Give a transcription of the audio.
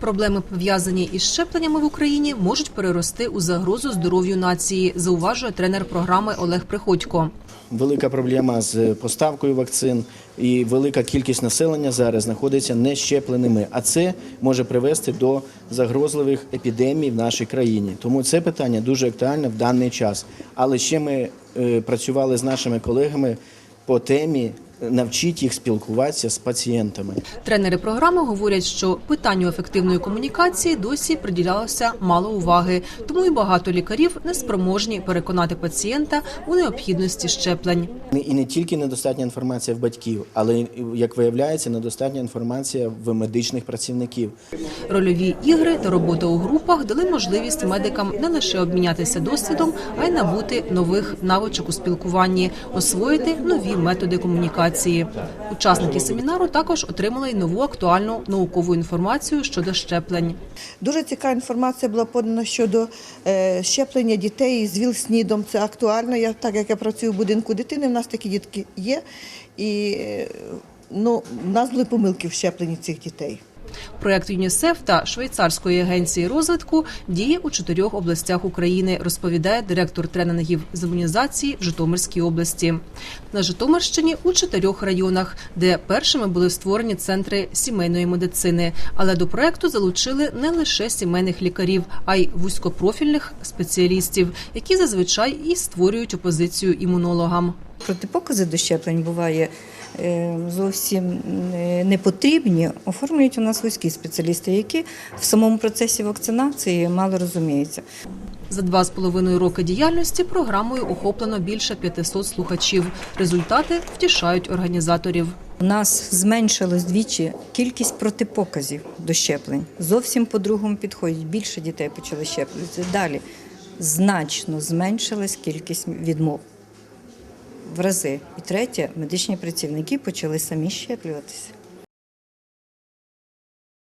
Проблеми, пов'язані із щепленнями в Україні, можуть перерости у загрозу здоров'ю нації, зауважує тренер програми Олег Приходько. Велика проблема з поставкою вакцин і велика кількість населення зараз знаходиться нещепленими, а це може привести до загрозливих епідемій в нашій країні. Тому це питання дуже актуальне в даний час. Але ще ми е, працювали з нашими колегами по темі навчити їх спілкуватися з пацієнтами. Тренери програми говорять, що питанню ефективної комунікації досі приділялося мало уваги, тому і багато лікарів не спроможні переконати пацієнта у необхідності щеплень. І не тільки недостатня інформація в батьків, але як виявляється, недостатня інформація в медичних працівників. Рольові ігри та робота у групах дали можливість медикам не лише обмінятися досвідом, а й набути нових навичок у спілкуванні, освоїти нові методи комунікації. Учасники семінару також отримали й нову актуальну наукову інформацію щодо щеплень. Дуже цікава інформація була подана щодо е, щеплення дітей з ВІЛ-СНІДом. Це актуально. Я так як я працюю в будинку дитини, в нас такі дітки є. І е, ну, в нас були помилки в щепленні цих дітей. Проект ЮНІСЕФ та швейцарської агенції розвитку діє у чотирьох областях України, розповідає директор тренінгів з імунізації в Житомирській області. На Житомирщині у чотирьох районах, де першими були створені центри сімейної медицини. Але до проекту залучили не лише сімейних лікарів, а й вузькопрофільних спеціалістів, які зазвичай і створюють опозицію імунологам. Протипокази до щеплень буває зовсім е, не потрібні. Оформлюють у нас вузькі спеціалісти, які в самому процесі вакцинації мало розуміються. За два з половиною роки діяльності програмою охоплено більше 500 слухачів. Результати втішають організаторів. У нас зменшилось двічі кількість протипоказів до щеплень. Зовсім по-другому підходять. Більше дітей почали щеплюватися. Далі значно зменшилась кількість відмов в рази. І третє, медичні працівники почали самі щеплюватися.